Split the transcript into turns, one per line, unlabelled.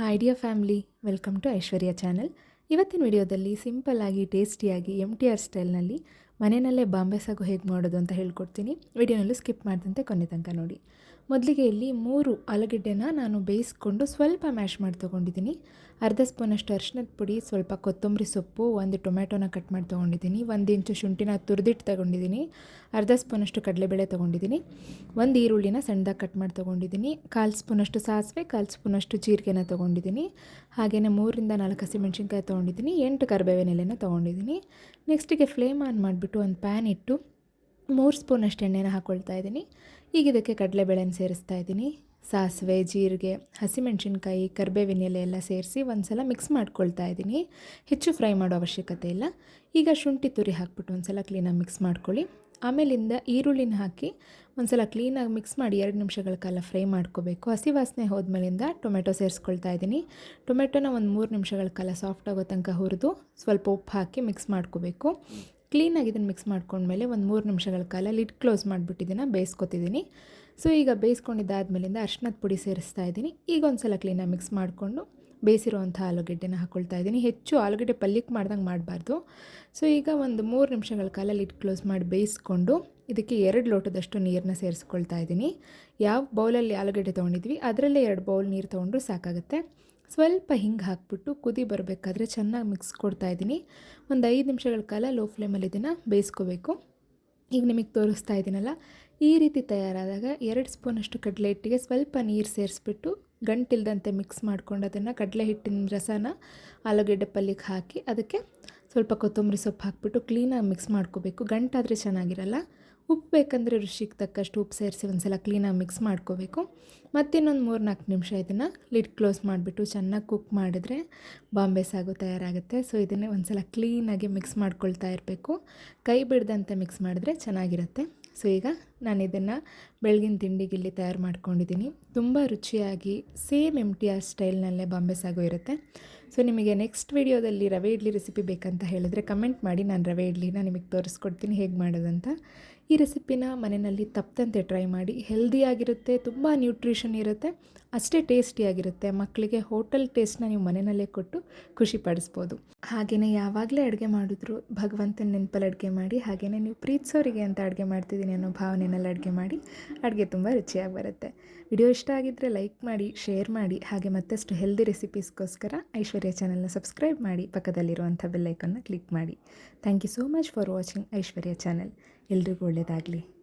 Hi dear family welcome to Aishwarya channel ಇವತ್ತಿನ ವಿಡಿಯೋದಲ್ಲಿ ಸಿಂಪಲ್ಲಾಗಿ ಟೇಸ್ಟಿಯಾಗಿ ಎಂ ಟಿ ಆರ್ ಸ್ಟೈಲ್ನಲ್ಲಿ ಮನೆಯಲ್ಲೇ ಬಾಂಬೆ ಸಾಗು ಹೇಗೆ ಮಾಡೋದು ಅಂತ ಹೇಳ್ಕೊಡ್ತೀನಿ. ವಿಡಿಯೋನಲ್ಲೂ ಸ್ಕಿಪ್ ಮಾಡ್ದಂತೆ ಕೊನೆ ತನಕ ನೋಡಿ. ಮೊದಲಿಗೆ ಇಲ್ಲಿ ಮೂರು ಆಲೂಗೆಡ್ಡೆನ ನಾನು ಬೇಯಿಸ್ಕೊಂಡು ಸ್ವಲ್ಪ ಮ್ಯಾಶ್ ಮಾಡಿ ತೊಗೊಂಡಿದ್ದೀನಿ. ಅರ್ಧ ಸ್ಪೂನಷ್ಟು ಅರಿಶಿನದ ಪುಡಿ, ಸ್ವಲ್ಪ ಕೊತ್ತಂಬರಿ ಸೊಪ್ಪು, ಒಂದು ಟೊಮೆಟೊನ ಕಟ್ ಮಾಡಿ ತೊಗೊಂಡಿದ್ದೀನಿ. ಒಂದು ಇಂಚು ಶುಂಠಿನ ತುರಿದಿಟ್ಟು ತೊಗೊಂಡಿದ್ದೀನಿ. ಅರ್ಧ ಸ್ಪೂನಷ್ಟು ಕಡಲೆಬೇಳೆ ತೊಗೊಂಡಿದ್ದೀನಿ. ಒಂದು ಈರುಳ್ಳಿನ ಸಣ್ಣದಾಗಿ ಕಟ್ ಮಾಡಿ ತೊಗೊಂಡಿದ್ದೀನಿ. ಕಾಲು ಸ್ಪೂನಷ್ಟು ಸಾಸಿವೆ, ಕಾಲು ಸ್ಪೂನಷ್ಟು ಜೀರಿಗೆನ ತೊಗೊಂಡಿದ್ದೀನಿ. ಹಾಗೆಯೇ ಮೂರಿಂದ ನಾಲ್ಕು ಹಸಿಮೆಣ್ಸಿನ್ಕಾಯಿ ತೊಗೊಂಡಿದ್ದೀನಿ. ಎಂಟು ಕರಿಬೇವಿನ ಎಲೆನ ತೊಗೊಂಡಿದ್ದೀನಿ. ನೆಕ್ಸ್ಟಿಗೆ ಫ್ಲೇಮ್ ಆನ್ ಮಾಡಿಬಿಟ್ಟು ಒಂದು ಪ್ಯಾನ್ ಇಟ್ಟು ಮೂರು ಸ್ಪೂನಷ್ಟು ಎಣ್ಣೆನ ಹಾಕ್ಕೊಳ್ತಾ ಇದ್ದೀನಿ. ಈಗ ಇದಕ್ಕೆ ಕಡಲೆಬೇಳೆನ ಸೇರಿಸ್ತಾ ಇದ್ದೀನಿ. ಸಾಸಿವೆ, ಜೀರಿಗೆ, ಹಸಿಮೆಣಸಿನ್ಕಾಯಿ, ಕರಿಬೇವಿನ ಎಲೆ ಎಲ್ಲ ಸೇರಿಸಿ ಒಂದು ಸಲ ಮಿಕ್ಸ್ ಮಾಡ್ಕೊಳ್ತಾ ಇದ್ದೀನಿ. ಹೆಚ್ಚು ಫ್ರೈ ಮಾಡೋ ಅವಶ್ಯಕತೆ ಇಲ್ಲ. ಈಗ ಶುಂಠಿ ತುರಿ ಹಾಕ್ಬಿಟ್ಟು ಒಂದು ಸಲ ಕ್ಲೀನಾಗಿ ಮಿಕ್ಸ್ ಮಾಡ್ಕೊಳ್ಳಿ. ಆಮೇಲಿಂದ ಈರುಳ್ಳಿನ ಹಾಕಿ ಒಂದು ಸಲ ಕ್ಲೀನಾಗಿ ಮಿಕ್ಸ್ ಮಾಡಿ ಎರಡು ನಿಮಿಷಗಳ ಕಾಲ ಫ್ರೈ ಮಾಡ್ಕೋಬೇಕು. ಹಸಿ ವಾಸನೆ ಹೋದ್ಮೇಲಿಂದ ಟೊಮೆಟೊ ಸೇರಿಸ್ಕೊಳ್ತಾ ಇದ್ದೀನಿ. ಟೊಮೆಟೊನ ಒಂದು ಮೂರು ನಿಮಿಷಗಳ ಕಾಲ ಸಾಫ್ಟ್ ಆಗೋ ತನಕ ಹುರಿದು ಸ್ವಲ್ಪ ಉಪ್ಪು ಹಾಕಿ ಮಿಕ್ಸ್ ಮಾಡ್ಕೋಬೇಕು. ಕ್ಲೀನಾಗಿ ಇದನ್ನು ಮಿಕ್ಸ್ ಮಾಡ್ಕೊಂಡ್ಮೇಲೆ ಒಂದು ಮೂರು ನಿಮಿಷಗಳ ಕಾಲ ಲಿಡ್ ಕ್ಲೋಸ್ ಮಾಡಿಬಿಟ್ಟಿದ್ದೀನಿ ಬೇಯಿಸ್ಕೊತಿದ್ದೀನಿ. ಸೊ, ಈಗ ಬೇಯಿಸ್ಕೊಂಡಿದ್ದಾದ್ಮೇಲಿಂದ ಅರ್ಶಿನದ ಪುಡಿ ಸೇರಿಸ್ತಾ ಇದ್ದೀನಿ. ಈಗ ಒಂದು ಸಲ ಕ್ಲೀನಾಗಿ ಮಿಕ್ಸ್ ಮಾಡಿಕೊಂಡು ಬೇಯಿಸಿರುವಂಥ ಆಲೂಗೆಡ್ಡೆನ ಹಾಕ್ಕೊಳ್ತಾ ಇದ್ದೀನಿ. ಹೆಚ್ಚು ಆಲೂಗೆಡ್ಡೆ ಪಲ್ಯಕ್ಕೆ ಮಾಡ್ದಂಗೆ ಮಾಡಬಾರ್ದು. ಸೊ, ಈಗ ಒಂದು ಮೂರು ನಿಮಿಷಗಳ ಕಾಲ ಲಿಡ್ ಕ್ಲೋಸ್ ಮಾಡಿ ಬೇಯಿಸ್ಕೊಂಡು ಇದಕ್ಕೆ ಎರಡು ಲೋಟದಷ್ಟು ನೀರನ್ನ ಸೇರಿಸ್ಕೊಳ್ತಾ ಇದ್ದೀನಿ. ಯಾವ ಬೌಲಲ್ಲಿ ಆಲೂಗೆಡ್ಡೆ ತೊಗೊಂಡಿದ್ವಿ, ಅದರಲ್ಲೇ ಎರಡು ಬೌಲ್ ನೀರು ತೊಗೊಂಡ್ರು ಸಾಕಾಗುತ್ತೆ. ಸ್ವಲ್ಪ ಹಿಂಗೆ ಹಾಕ್ಬಿಟ್ಟು ಕುದಿ ಬರಬೇಕಾದ್ರೆ ಚೆನ್ನಾಗಿ ಮಿಕ್ಸ್ ಕೊಡ್ತಾ ಇದ್ದೀನಿ. ಒಂದು ಐದು ನಿಮಿಷಗಳ ಕಾಲ ಲೋ ಫ್ಲೇಮಲ್ಲಿ ಇದನ್ನು ಬೇಯಿಸ್ಕೋಬೇಕು. ಈಗ ನಿಮಗೆ ತೋರಿಸ್ತಾ ಇದ್ದೀನಲ್ಲ ಈ ರೀತಿ ತಯಾರಾದಾಗ ಎರಡು ಸ್ಪೂನಷ್ಟು ಕಡಲೆ ಹಿಟ್ಟಿಗೆ ಸ್ವಲ್ಪ ನೀರು ಸೇರಿಸ್ಬಿಟ್ಟು ಗಂಟಿಲ್ದಂತೆ ಮಿಕ್ಸ್ ಮಾಡ್ಕೊಂಡು ಅದನ್ನು ಕಡಲೆ ಹಿಟ್ಟಿನ ರಸನ ಆಲೂಗೆಡ್ಡೆ ಪಲ್ಯಕ್ಕೆ ಹಾಕಿ ಅದಕ್ಕೆ ಸ್ವಲ್ಪ ಕೊತ್ತಂಬರಿ ಸೊಪ್ಪು ಹಾಕ್ಬಿಟ್ಟು ಕ್ಲೀನಾಗಿ ಮಿಕ್ಸ್ ಮಾಡ್ಕೋಬೇಕು. ಗಂಟಾದರೆ ಚೆನ್ನಾಗಿರಲ್ಲ. ಉಪ್ಪು ಬೇಕಂದರೆ ರುಚಿಗೆ ತಕ್ಕಷ್ಟು ಉಪ್ಪು ಸೇರಿಸಿ ಒಂದು ಸಲ ಕ್ಲೀನಾಗಿ ಮಿಕ್ಸ್ ಮಾಡ್ಕೋಬೇಕು. ಮತ್ತಿನ್ನೊಂದು ಮೂರು ನಾಲ್ಕು ನಿಮಿಷ ಇದನ್ನು ಲಿಡ್ ಕ್ಲೋಸ್ ಮಾಡಿಬಿಟ್ಟು ಚೆನ್ನಾಗಿ ಕುಕ್ ಮಾಡಿದ್ರೆ ಬಾಂಬೆ ಸಾಗು ತಯಾರಾಗುತ್ತೆ. ಸೊ ಇದನ್ನೇ ಒಂದು ಸಲ ಕ್ಲೀನಾಗಿ ಮಿಕ್ಸ್ ಮಾಡ್ಕೊಳ್ತಾ ಇರಬೇಕು. ಕೈ ಬಿಡ್ದಂತೆ ಮಿಕ್ಸ್ ಮಾಡಿದ್ರೆ ಚೆನ್ನಾಗಿರುತ್ತೆ. ಸೊ ಈಗ ನಾನು ಇದನ್ನು ಬೆಳಗಿನ ತಿಂಡಿಗೆ ಇಲ್ಲಿ ತಯಾರು ಮಾಡ್ಕೊಂಡಿದ್ದೀನಿ ತುಂಬ ರುಚಿಯಾಗಿ ಸೇಮ್ ಎಂ ಟಿ ಆರ್ ಸ್ಟೈಲ್ನಲ್ಲೇ ಬಾಂಬೆ ಸಾಗು ಇರುತ್ತೆ. ಸೊ ನಿಮಗೆ ನೆಕ್ಸ್ಟ್ ವೀಡಿಯೋದಲ್ಲಿ ರವೆ ಇಡ್ಲಿ ರೆಸಿಪಿ ಬೇಕಂತ ಹೇಳಿದರೆ ಕಮೆಂಟ್ ಮಾಡಿ, ನಾನು ರವೆ ಇಡ್ಲಿನ ನಿಮಗೆ ತೋರಿಸ್ಕೊಡ್ತೀನಿ ಹೇಗೆ ಮಾಡೋದಂತ. ಈ ರೆಸಿಪಿನ ಮನೆಯಲ್ಲಿ ತಪ್ಪದಂತೆ ಟ್ರೈ ಮಾಡಿ. ಹೆಲ್ದಿಯಾಗಿರುತ್ತೆ ತುಂಬ ನ್ಯೂಟ್ರಿಷನ್ ಇರುತ್ತೆ, ಅಷ್ಟೇ ಟೇಸ್ಟಿಯಾಗಿರುತ್ತೆ ಮಕ್ಕಳಿಗೆ ಹೋಟೆಲ್ ಟೇಸ್ಟ್ನ ನೀವು ಮನೆಯಲ್ಲೇ ಕೊಟ್ಟು ಖುಷಿ ಪಡಿಸ್ಬೋದು. ಹಾಗೆಯೇ ಯಾವಾಗಲೇ ಅಡುಗೆ ಮಾಡಿದ್ರು ಭಗವಂತನ ನೆನಪಲ್ಲಿ ಅಡುಗೆ ಮಾಡಿ ಹಾಗೆಯೇ ನೀವು ಪ್ರೀತಿಸೋರಿಗೆ ಅಂತ ಅಡುಗೆ ಮಾಡ್ತಿದ್ದೀನಿ ಅನ್ನೋ ಭಾವನೆಯಲ್ಲಿ ಅಡುಗೆ ಮಾಡಿ, ಅಡುಗೆ ತುಂಬ ರುಚಿಯಾಗಿ ಬರುತ್ತೆ. ವಿಡಿಯೋ ಇಷ್ಟ ಆಗಿದ್ದರೆ ಲೈಕ್ ಮಾಡಿ, ಶೇರ್ ಮಾಡಿ, ಹಾಗೆ ಮತ್ತಷ್ಟು ಹೆಲ್ದಿ ರೆಸಿಪೀಸ್ಗೋಸ್ಕರ ಐಶ್ವರ್ಯ ಚಾನಲ್ನ ಸಬ್ಸ್ಕ್ರೈಬ್ ಮಾಡಿ, ಪಕ್ಕದಲ್ಲಿರುವಂಥ ಬೆಲ್ಲೈಕನ್ನ ಕ್ಲಿಕ್ ಮಾಡಿ. Thank you so much for watching Aishwarya channel. ಎಲ್ರಿಗೂ ಒಳ್ಳೆಯದಾಗಲಿ.